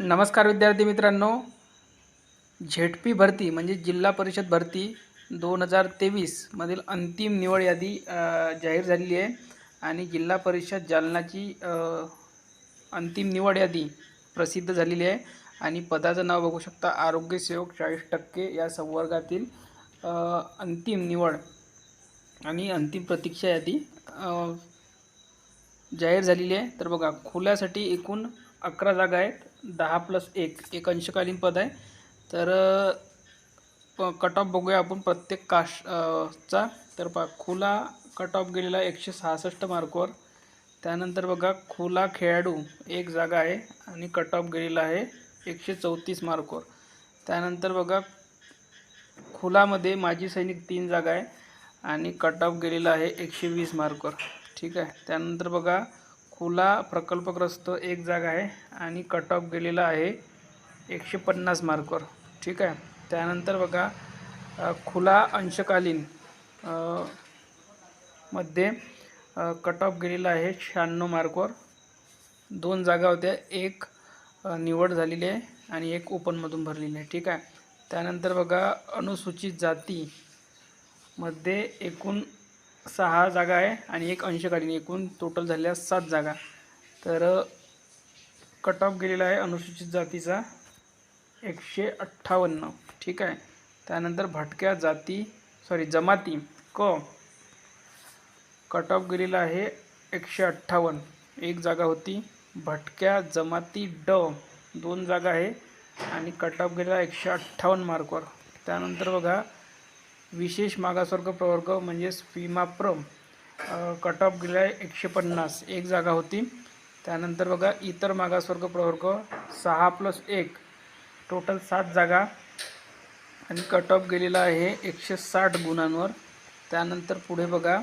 नमस्कार विद्यार्थी मित्रांनो. झेडपी भरती म्हणजे जिल्हा परिषद भरती दोन हजार तेवीसमधील अंतिम निवड यादी जाहीर झालेली आहे. आणि जिल्हा परिषद जालनाची अंतिम निवड यादी प्रसिद्ध झालेली आहे. आणि पदाचं नाव बघू शकता आरोग्यसेवक चाळीस टक्के या संवर्गातील अंतिम निवड आणि अंतिम प्रतीक्षा यादी जाहीर झालेली आहे. तर बघा खुल्यासाठी एकूण अकरा जागा आहेत. दहा प्लस एक एक अंशकालीन पद आहे. तर कट ऑफ बघूया आपण प्रत्येक काश चा. तर पा खुला कट ऑफ गेलेला एकशे सहासष्ट मार्कवर त्यानंतर बघा खुला खेळाडू एक जागा आहे आणि कट ऑफ गेलेला आहे एकशे चौतीस मार्कवर त्यानंतर बघा खुलामध्ये माजी सैनिक तीन जागा आहे आणि कट ऑफ गेलेला आहे एकशे वीस मार्कवर ठीक आहे? त्यानंतर बघा खुला प्रकल्पग्रस्त एक जागा आहे आणि कट ऑफ गेलेला आहे एकशे पन्नास मार्कवर ठीक आहे? त्यानंतर बघा खुला अंशकालीन मध्ये कट ऑफ गेलेला आहे शहाण्णव मार्कवर दोन जागा होत्या. एक निवड झालेली आहे आणि एक ओपनमधून भरलेली आहे. ठीक आहे? त्यानंतर बघा अनुसूचित जातीमध्ये एकूण सहा जागा आहे आणि एक अंशकालीन एकूण टोटल झालेल्या सात जागा. तर कट ऑफ गेलेला आहे अनुसूचित जातीचा एकशे अठ्ठावन्न. ठीक आहे. त्यानंतर भटक्या जाती सॉरी जमाती क कट ऑफ गेलेला आहे एकशे अठ्ठावन्न. एक जागा होती भटक्या जमाती ड. दोन जागा आहे आणि कट ऑफ गेलेला एकशे अठ्ठावन्न मार्कवर त्यानंतर बघा विशेष मागासवर्ग प्रवर्ग म्हणजेच विमाप्रम कट ऑफ गेलेला आहे एकशे पन्नास. एक जागा होती. त्यानंतर बघा इतर मागासवर्ग प्रवर्ग सहा प्लस एक. टोटल सात जागा. आणि कट ऑफ गेलेला आहे एकशे साठ गुणांवर. त्यानंतर पुढे बघा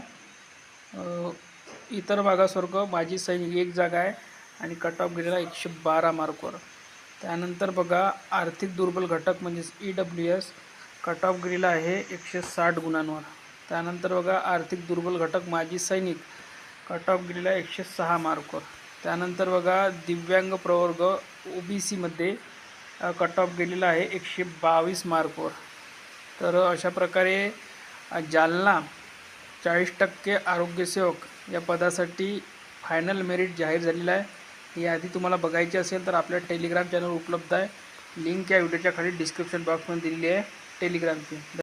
इतर मागासवर्ग माजी सैनिक एक जागा आहे. आणि कट ऑफ गेलेला एकशे बारा मार्कवर त्यानंतर बघा आर्थिक दुर्बल घटक म्हणजेच E W S cut off गेलेला आहे एकशे साठ गुणांवर. त्यानंतर बघा आर्थिक दुर्बल घटक माजी सैनिक. कट ऑफ गेलेला आहे एकशे सहा मार्कवर त्यानंतर बघा दिव्यांग प्रवर्ग ओ बी सीमध्ये कट ऑफ गेलेला आहे एकशे बावीस मार्कवर तर अशा प्रकारे जालना चाळीस टक्के आरोग्यसेवक या पदासाठी फायनल मेरिट जाहीर झालेलं आहे. ही यादी तुम्हाला बघायची असेल तर आपल्या टेलिग्राम चॅनल उपलब्ध आहे. लिंक या व्हिडिओच्या खाली डिस्क्रिप्शन बॉक्समध्ये दिलेली आहे. टेलिग्रामची.